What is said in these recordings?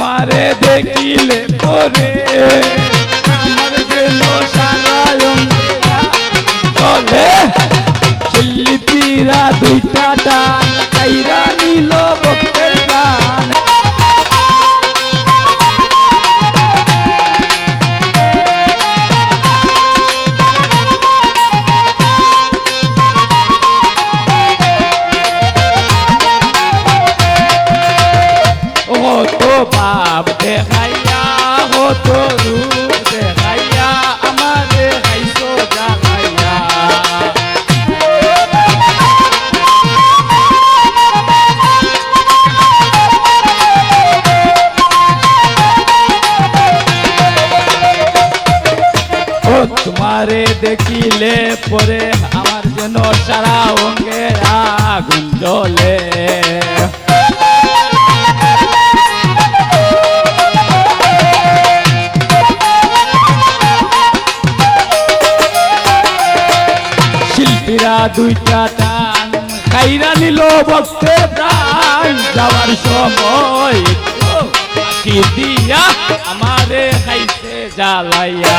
তোমারে দেখিলে পরে। আমার গেল সারা চলে। শিল্পীরা দুইটা টান কাইরা তোমারে দেখিলে পরে আমার যেন সারা অঙ্গে আগুন জ্বলে। শিল্পীরা দুইটা টান খাইরা নিল ভক্তের প্রাণ। যাওয়ার সময় দিয়া আমারে খাইছে জ্বালাইয়া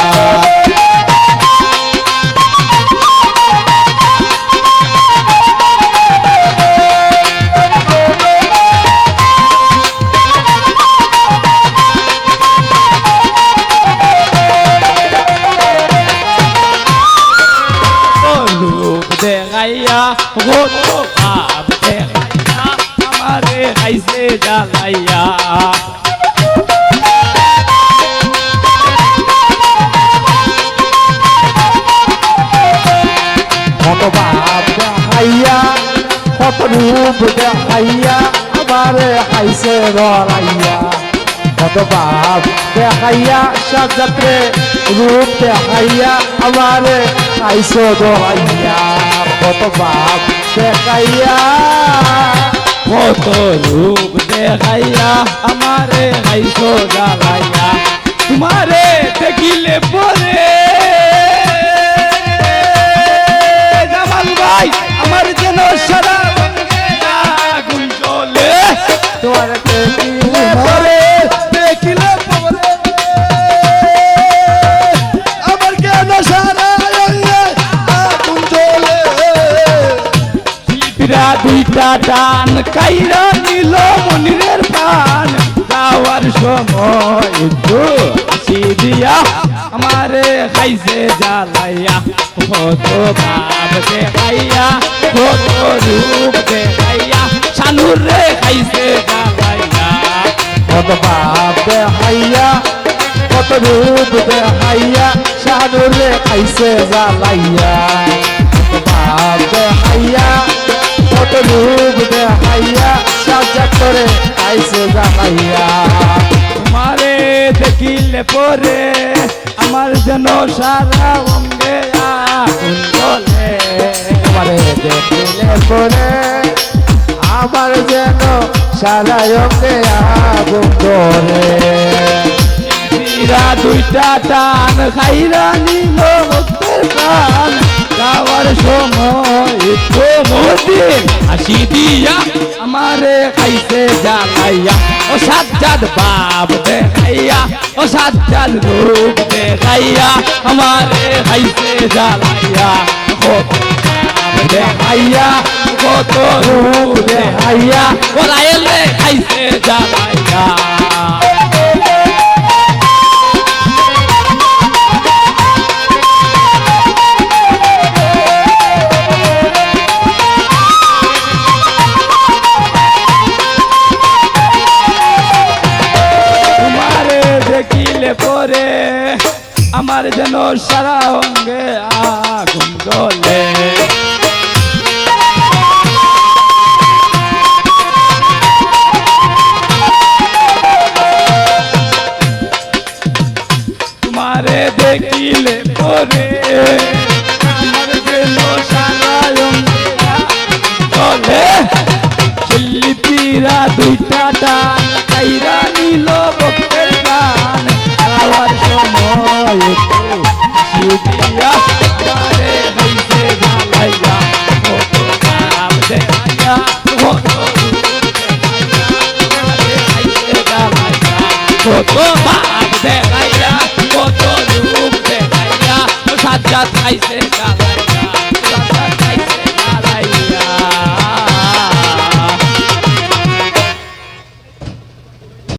দেখাইয়া কত ভাব দেখাইয়া, আমারে খাইছে জ্বালাইয়া। কত বাপ দেখাইয়া, কত রূপ দেখাইয়া, আমারে হাইছে রড়াইয়া কত বাপ দেখাইয়া সাজাত্রে রূপ হাইছে দোহাইয়া কত বাপ দেখাইয়া কত রূপ দেখাইয়া আমারে খাইছো জ্বালাইয়া তোমারে দেখিলে পরে দুইটা টান কাইরা নিল মনিরের পান। যাওয়ার সময় দিয়া আমারে খাইছে জ্বালাইয়া। কত ভাব দেখাইয়া কত রূপ দেখাইয়া শানুর রে খাইছে জ্বালাইয়া। কত রূপ দেখাইয়া শাহনুরে খাইছে জ্বালাইয়া। করে খাইছে জ্বালাইয়া তোমারে দেখিলে পরে আমার যেন সারা অঙ্গে জ্বলে আমারে দেখিলে পরে আমার যেন সারা অঙ্গে আগুন শিল্পীরা দুইটা টান খাইরা নিল ভক্তের প্রাণ। যাওয়ার সময় তো মদিন হাসি দিয়া আমারে খাইছে জ্বালাইয়া ও সাজ্জাদ বাপ দেখাইয়া ও সাজ্জাদ রূপ দেখাইয়া আমারে খাইছে জ্বালাইয়া কত বাপ দেখাইয়া কত রূপ দেখাইয়া ওরা এলে খাইছে জ্বালাইয়া সারা অঙ্গে আগুন জ্বলে। তোমারে দেখিলে পরে আমার গেল সারা অঙ্গে চলে শিল্পীরা দুইটা কত ভাব দেখাইয়া কত রূপ দেখাইয়া সাজ্জাদ খাইছে